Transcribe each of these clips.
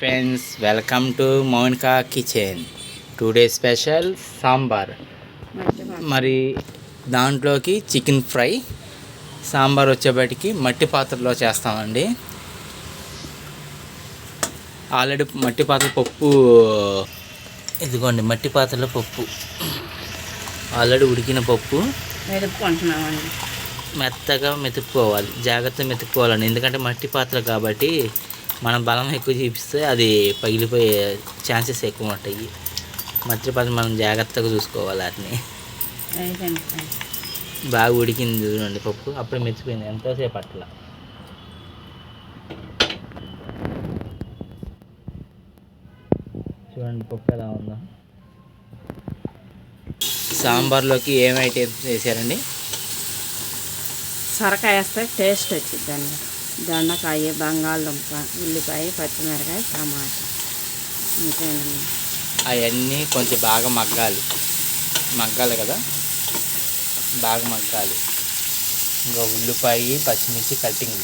Friends welcome to Mounika kitchen today special sambar మరి దాంట్లోకి chicken fry sambar వచ్చేబడికి మట్టి పాత్రలో చేస్తామండి. ఆల్రెడీ మట్టి పాత్ర పప్పు ఇదిగోండి మట్టి పాత్రలో పప్పు. ఆల్రెడీ ఉడికిన పప్పు. మెత్తగా మెతుక్కోవాలి జాగ్రత్తగా మెతుక్కోవాలండి. ఎందుకంటే మట్టి పాత్ర కాబట్టి మనం బలం ఎక్కువ చూపిస్తే అది పగిలిపోయే ఛాన్సెస్ ఎక్కువ ఉంటాయి. మట్టి మనం జాగ్రత్తగా చూసుకోవాలి వాటిని. బాగా ఉడికింది చూడండి పప్పు. అప్పుడే మెచ్చిపోయింది ఎంతోసేపు అట్లా చూడండి పప్పు ఎలా ఉందో. సాంబార్లోకి ఏం ఐటమ్స్ వేసారండి సొరకాయ వేస్తే టేస్ట్ వచ్చిందండి దొండకాయ బంగాళదుంప ఉల్లిపాయ పచ్చిమిరకాయ టమాటా. ఇంకేనండి అవన్నీ కొంచెం బాగా మగ్గాలి. మగ్గాలి కదా? బాగా మగ్గాలి. ఇంకా ఉల్లిపాయ పచ్చిమిర్చి కటింగ్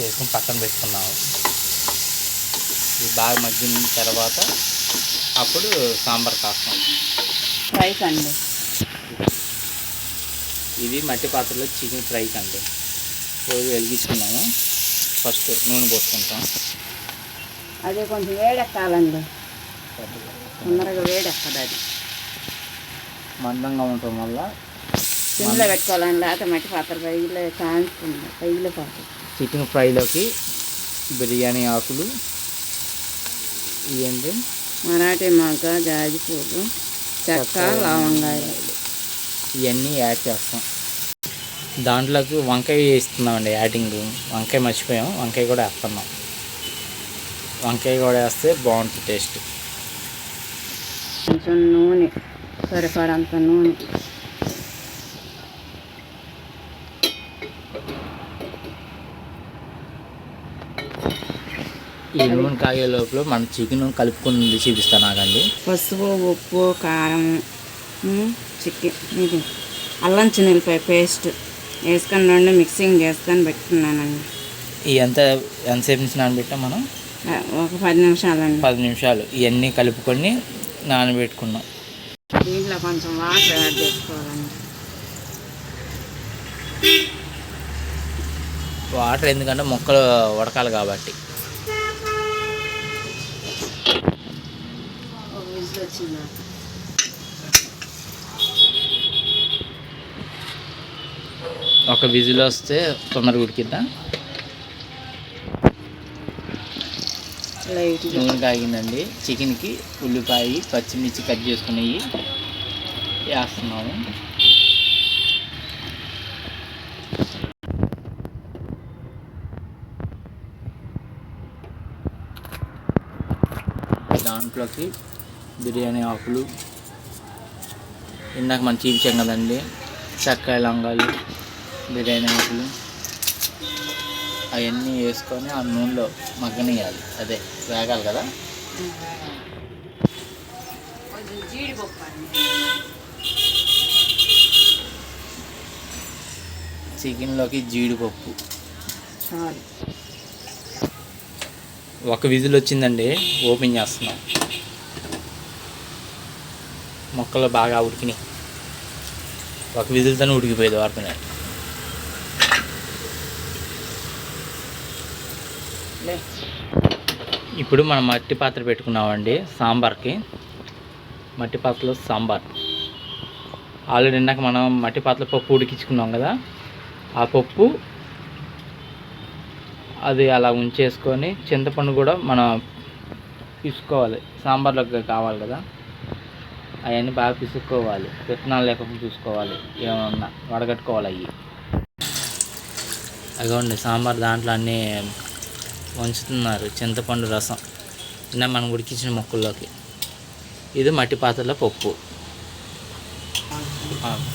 చేసుకుని పక్కన పెట్టుకున్నాము. ఇది బాగా మగ్గిన తర్వాత అప్పుడు సాంబార్ కాస్తాం. రైస్ అండి ఇది మట్టి పాత్రలో చికెన్ ఫ్రై కండి. పోయి వెలిగించుకున్నాము. ఫస్ట్ నూనె పోసుకుంటాం. అది కొంచెం వేడెక్కాలండి. తొందరగా వేడెక్కదు అది. మందంగా ఉండటం వల్ల సిమ్లో పెట్టుకోవాలని లేకపోతే మట్టి పాత్ర పైలే ఉంది పైలే పాత్ర చికెన్ ఫ్రైలోకి బిర్యానీ ఆకులు ఇవేంటి మరాఠీ మొగ్గ జాజి పువ్వు చెక్క లవంగాయలు ఇవన్నీ యాడ్ చేస్తాం. దాంట్లోకి వంకాయ వేస్తున్నామండి యాడింగ్. వంకాయ మర్చిపోయాం వంకాయ కూడా వేస్తున్నాం. వంకాయ కూడా వేస్తే బాగుంటుంది టేస్ట్. కొంచెం నూనె సరిపడంత నూనె. ఈ నూనె కాగే లోపల మన చికెన్ కలుపుకుంది చూపిస్తాను నాకండి పసుపు ఉప్పు కారం చికెన్ ఇది. అల్లం చిన్నులపాయ పేస్ట్. వేసుకొని రెండు మిక్సింగ్ చేసుకొని పెట్టుకున్నానండి. ఈ ఎంత ఎంతసేపు నుంచి నానబెట్టాం మనం? ఒక పది నిమిషాలండి. పది నిమిషాలు. ఇవన్నీ కలుపుకొని నానబెట్టుకున్నాం. దీంట్లో కొంచెం వాటర్ యాడ్ చేసుకోవాలండి. వాటర్ ఎందుకంటే మొక్కలు ఉడకాలి కాబట్టి. వచ్చిందా ఒక విజిల్ వస్తే తొందరగా ఉడికిద్దా? నూనె కాగిందండి. చికెన్కి ఉల్లిపాయ పచ్చిమిర్చి కట్ చేసుకునేవి వేస్తున్నాము. దాంట్లోకి బిర్యానీ ఆకులు. ఇందాక మనం చూపించాం కదండి. చక్కాయ లంగాలు బిర్యానీ ఆకులు. అవన్నీ వేసుకొని ఆ నూనెలో మగ్గనియాలి అదే వేగాలి కదా? చికెన్లోకి జీడిపప్పు. ఒక విజిల్ వచ్చిందండి ఓపెన్ చేస్తున్నాం. మొక్కలు బాగా ఉడికినాయి. ఒక విజిల్తోనే ఉడికిపోయేది వాడుతున్నాయి ఇప్పుడు మనం మట్టి పాత్ర పెట్టుకున్నామండి సాంబార్కి. మట్టి పాత్రలో సాంబార్. ఆల్రెడీ ఇందాక మనం మట్టి పాత్రలో పప్పు ఉడికించుకున్నాం కదా ఆ పప్పు అది అలా ఉంచేసుకొని చింతపండు కూడా మనం పిసుకోవాలి. సాంబార్లోకి కావాలి కదా అవన్నీ బాగా పిసుక్కోవాలి విత్తనాలు లేకుండా చూసుకోవాలి. ఏమన్నా వడగట్టుకోవాలి అవి అదిగోండి సాంబార్ దాంట్లో అన్నీ వంచుతున్నారు. చింతపండు రసం. నిన్న మనం ఉడికించిన మొక్కల్లోకి. ఇది మట్టి పాత్రలో పప్పు. ఆ.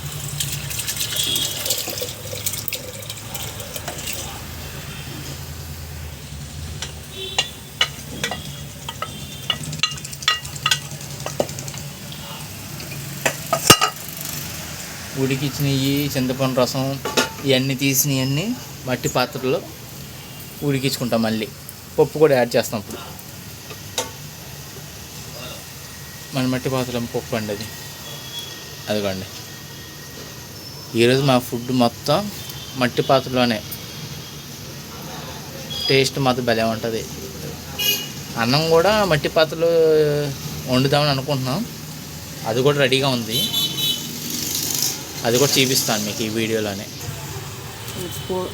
ఉడికించినవి చింతపండు రసం ఇవన్నీ తీసినవన్నీ మట్టి పాత్రలో ఉడికించుకుంటాం మళ్ళీ. పప్పు కూడా యాడ్ చేస్తాం ఇప్పుడు. మన మట్టి పాత్రలో పప్పు అండి అది అదిగోండి. ఈరోజు మా ఫుడ్ మొత్తం మట్టి పాత్రలోనే. టేస్ట్ మాత్రం భలే ఉంటుంది. అన్నం కూడా మట్టి పాత్రలో వండుదామని అనుకుంటున్నాం. అది కూడా రెడీగా ఉంది. అది కూడా చూపిస్తాను మీకు ఈ వీడియోలోనే. ఉప్పు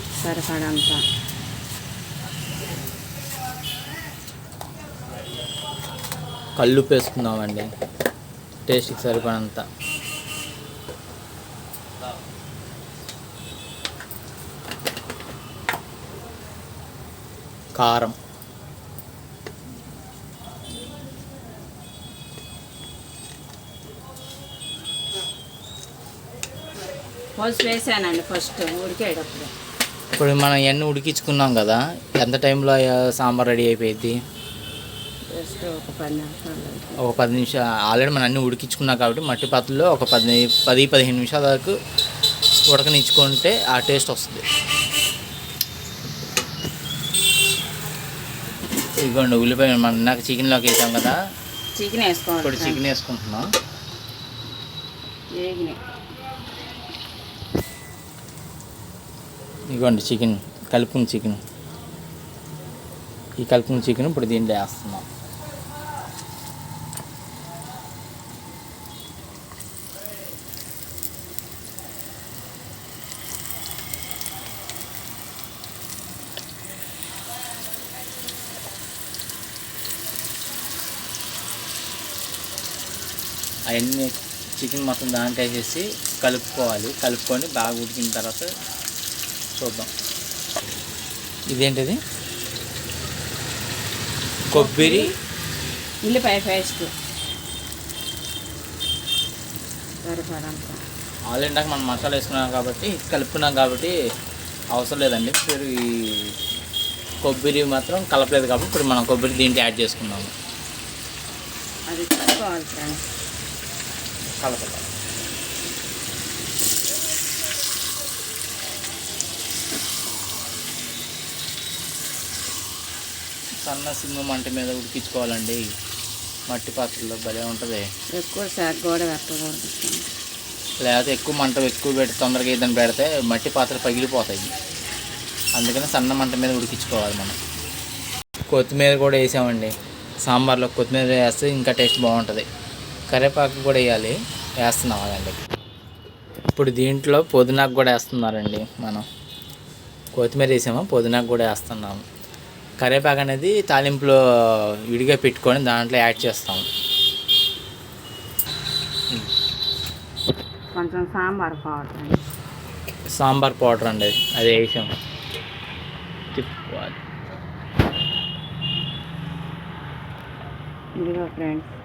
కళ్ళు వేసుకుందామండి టేస్ట్కి సరిపడంత. కారం. వేసానండి ఫస్ట్ ఉడికేటప్పుడు. ఇప్పుడు మనం ఎన్ని ఉడికించుకున్నాం కదా ఎంత టైంలో సాంబార్ రెడీ అయిపోయింది జస్ట్ ఒక పది నిమిషాలు అయితే. ఒక పది నిమిషాలు ఆల్రెడీ మనం అన్ని ఉడికించుకున్నాం కాబట్టి మట్టి పాత్రలో ఒక పది పది పదిహేను నిమిషాల వరకు ఉడకనిచ్చుకుంటే ఆ టేస్ట్ వస్తుంది. ఇదిగోండి ఉల్లిపాయ మనం ఇందాక చికెన్లోకి వేసాం కదా. చికెన్ వేసుకోవాలి ఇప్పుడు చికెన్ వేసుకుంటున్నాం. ఇదిగోండి చికెన్ కలుపుకున్న చికెన్. ఈ కలుపుకున్న చికెన్ ఇప్పుడు దీంట్లో వేస్తున్నాం. అవన్నీ చికెన్ మొత్తం దాంట్లో వేసేసి కలుపుకోవాలి. కలుపుకొని బాగా ఉడికిన తర్వాత చూద్దాం. ఇదేంటిది? కొబ్బరి ఉల్లిపాయ పేస్ట్. ఆల్ ఇందాక మనం మసాలా వేసుకున్నాం కాబట్టి కలుపుకున్నాం కాబట్టి అవసరం లేదండి. ఇప్పుడు ఈ కొబ్బరి మాత్రం కలపలేదు కాబట్టి ఇప్పుడు మనం కొబ్బరి దీంట్లో యాడ్ చేసుకున్నాము అది సన్న సిమ్మ మంట మీద ఉడికించుకోవాలండి. మట్టి పాత్రలో భలే ఉంటుంది. ఎక్కువ శాఖ కూడా పెట్టకూడదు లేకపోతే ఎక్కువ మంట ఎక్కువ పెట్టి తొందరగా ఏదైనా పెడితే మట్టి పాత్రలు పగిలిపోతాయి. అందుకని సన్న మంట మీద ఉడికించుకోవాలి మనం. కొత్తిమీర కూడా వేసామండి. సాంబార్లో కొత్తిమీర వేస్తే ఇంకా టేస్ట్ బాగుంటుంది. కరివేపాకు కూడా వేయాలి. వేస్తున్నాం అదండి. ఇప్పుడు దీంట్లో పుదీనాకు కూడా వేస్తున్నారండి మనం. కొత్తిమీర వేసాము పుదీనాకు కూడా వేస్తున్నాము కరివేపాకు అనేది తాలింపులో విడిగా పెట్టుకొని దాంట్లో యాడ్ చేస్తాము కొంచెం సాంబార్ పౌడర్ సాంబార్ పౌడర్ అండి అది. అది వేసాం. తిప్పుకోవాలి ఇదిగో ఫ్రెండ్స్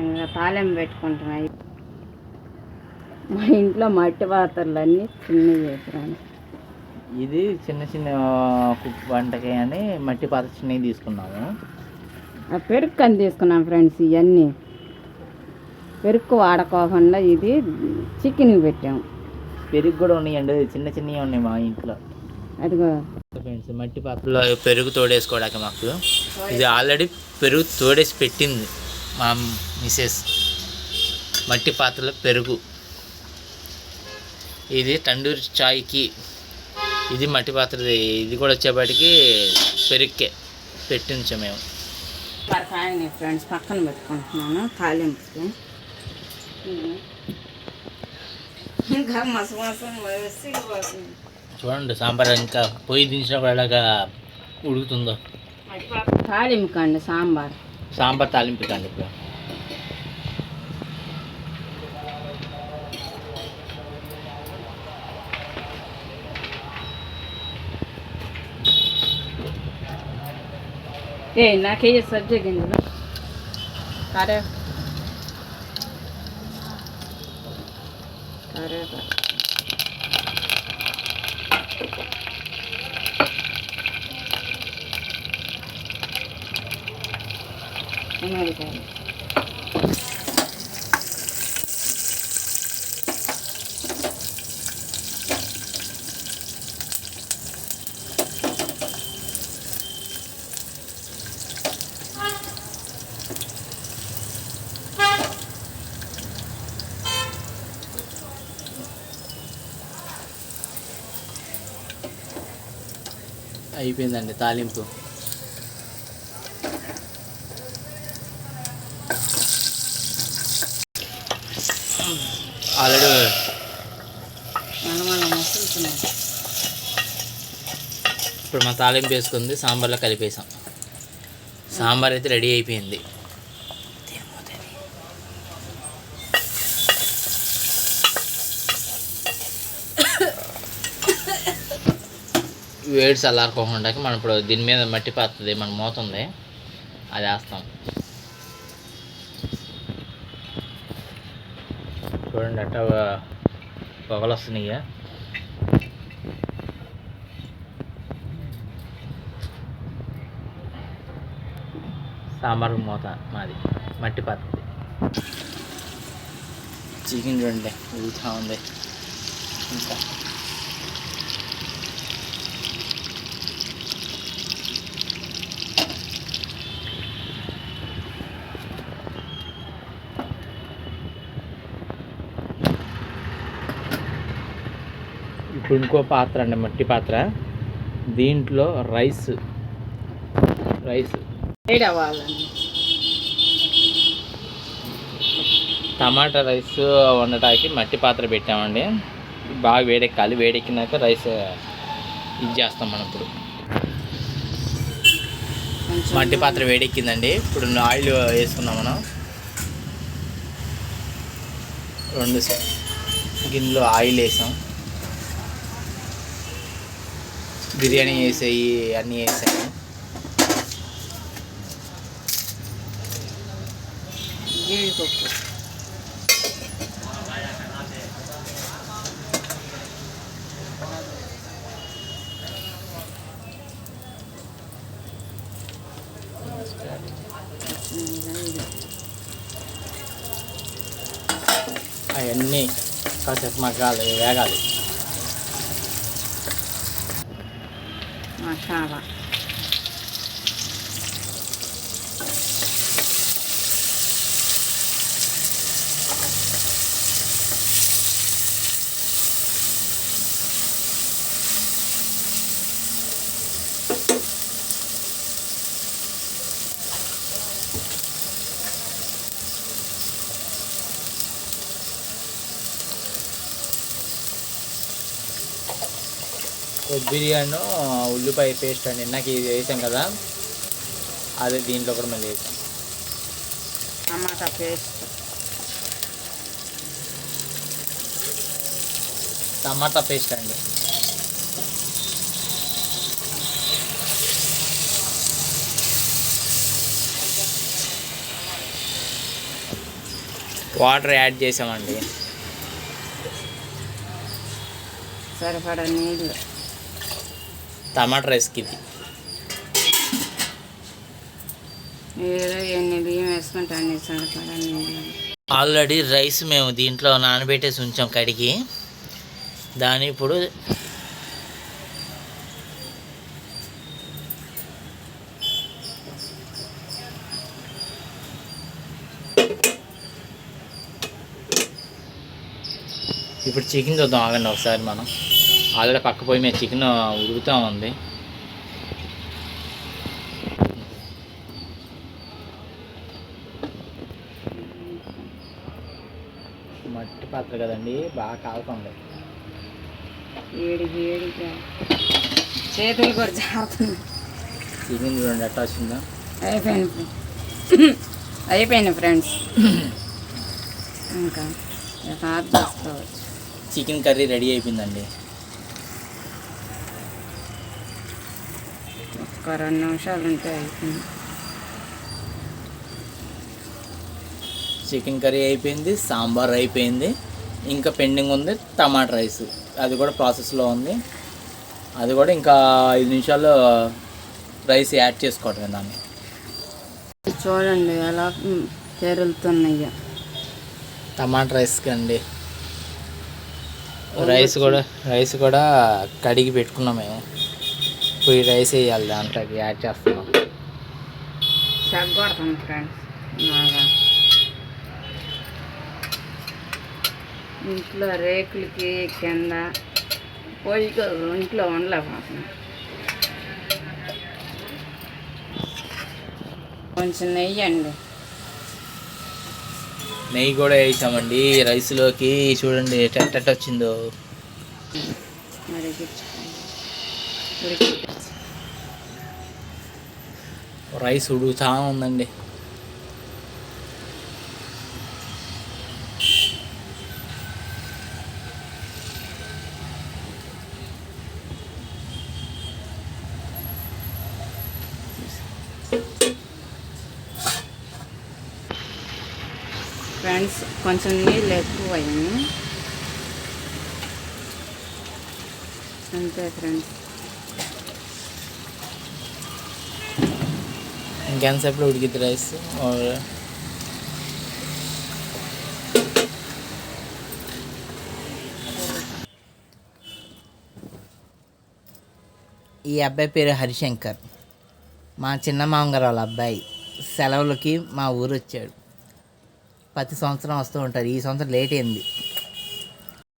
ఇంకా తాలింపు పెట్టుకుంటున్నాయి మా ఇంట్లో మట్టి పాత్రలు అన్నీ చిన్నవి చేస్తున్నాను. ఇది చిన్న చిన్న కుక్ వంటకి అని మట్టి పాత్ర చిన్నవి తీసుకున్నాము. ఆ పెరుగు కని తీసుకున్నాం ఫ్రెండ్స్ ఇవన్నీ పెరుగు వాడుకోకుండా ఇది చికెన్ పెట్టాము పెరుగు కూడా ఉన్నాయండి చిన్న చిన్నవి ఉన్నాయి మా ఇంట్లో. అదిగో. ఫ్రెండ్స్ మట్టి పాత్రలో పెరుగు తోడేసుకోవడానికి మాకు ఇది ఆల్రెడీ పెరుగు తోడేసి పెట్టింది. మా మిసెస్ మట్టి పాత్రలో పెరుగు. ఇది తండూరి చాయ్కి ఇది మట్టి పాత్రది. ఇది కూడా వచ్చేపాటికి పెరుక్కే పెట్టించాం మేము. పరకాయని ఫ్రెండ్స్ పక్కన పెట్టుకుంటున్నాను తాలింపుకి. ఇంకా చూడండి సాంబార్ ఇంకా పొయ్యి దించినప్పుడు ఎలాగా ఉడుకుతుందో. తాలింపు అండి సాంబార్. సాంబార్ తాలింపు కండి ఇప్పుడు ఏ నాకే సబ్జీ గింజలు కరే నలుపుకోవాలి అయిపోయిందండి తాలింపు. ఆల్రెడీ ఇప్పుడు మా తాలింపు వేసుకుంది సాంబార్లో కలిపేసాం. సాంబార్ అయితే రెడీ అయిపోయింది. వేడి చల్లారుకోకుండా మనం ఇప్పుడు దీని మీద మట్టి పాతుంది మన మోతుంది అది వేస్తాం. చూడండి అట్ట పొగలు వస్తున్నాయి సాంబార్ మూత మాది మట్టి పాత్ర చికెన్ చూడండి ఊతా ఉంది. ఇంకా. ఇప్పుడు ఇంకో పాత్ర అండి మట్టి పాత్ర. దీంట్లో రైస్ రైస్. టమాటా రైస్ వండటానికి మట్టి పాత్ర పెట్టామండి. బాగా వేడెక్కాలి. వేడెక్కినాక రైస్ ఇది చేస్తాం మనం ఇప్పుడు. మట్టి పాత్ర వేడెక్కిందండి. ఇప్పుడు ఆయిల్ వేసుకున్నాం మనం. రెండు గిన్నెలో ఆయిల్ వేసాం. బిర్యానీ వేసాయి అన్నీ వేసాయి జీడిపప్పు అవన్నీ కాసేపు మగ్గాలి వేగాలి మసాలా బిర్యానీ ఉల్లిపాయ పేస్ట్ అండి. ఇందాక ఇది వేసాం కదా అదే దీంట్లో కూడా మళ్ళీ వేసాం. Tomato paste. టమాటా పేస్ట్ అండి. వాటర్ యాడ్ చేసామండి. సరిపడా నీళ్ళు. టమాటా రైస్కి ఇది. ఆల్రెడీ రైస్ మేము దీంట్లో నానబెట్టేసి ఉంచాం కడిగి. దాని ఇప్పుడు ఇప్పుడు చికెన్ చూద్దాం ఆగండి ఒకసారి మనం. ఆల్రెడీ పక్క పోయి మీద చికెన్ ఉడుకుతూ ఉంది. మట్టి పాత్ర కదండి బాగా కాలుతుంది. వేడి వేడిగా చేతులు కూడా జారుతుంది చికెన్ చూడండి ఎట్లా వచ్చిందో. అయిపోయింది అయిపోయింది ఫ్రెండ్స్. ఇంకా ఇక ఆఫ్ చేసుకోవచ్చు. చికెన్ కర్రీ రెడీ అయిపోయిందండి. ఒక్క రెండు నిమిషాలు ఉంటే అయిపోయింది. చికెన్ కర్రీ అయిపోయింది సాంబార్ అయిపోయింది ఇంకా పెండింగ్ ఉంది టమాటా రైస్. అది కూడా ప్రాసెస్లో ఉంది. అది కూడా ఇంకా ఐదు నిమిషాల్లో రైస్ యాడ్ చేసుకోవటమే దాన్ని. చూడండి ఎలా మ్, తెరులుతున్నాయో టమాటా రైస్కి అండి రైస్ కూడా రైస్ కూడా కడిగి పెట్టుకున్నాం మేము. ఫ్రీ రైస్ వేయాలి దాంట్లోకి యాడ్ చేస్తున్నాం ఫ్రెండ్స్. బాగా. ఇంట్లో రేకులకి కింద పోయి ఇంట్లో ఉండలేము కొంచెం నెయ్యి అండి. నెయ్యి కూడా వేసామండి రైస్లోకి. చూడండి ఎట్ట వచ్చిందో. మరి రైస్ ఉడుకుతా ఉందండి. ఫ్రెండ్స్ కొంచెం నీళ్ళు ఎక్కువ అయ్యాయి. అంతే ఫ్రెండ్స్. ఇంకెంతసేపు ఉడికిద్ది రైస్ ఈ అబ్బాయి పేరు హరిశంకర్. మా చిన్న మామగారు వాళ్ళ అబ్బాయి. సెలవులకి మా ఊరు వచ్చాడు. ప్రతి సంవత్సరం వస్తూ ఉంటారు. ఈ సంవత్సరం లేట్ అయింది.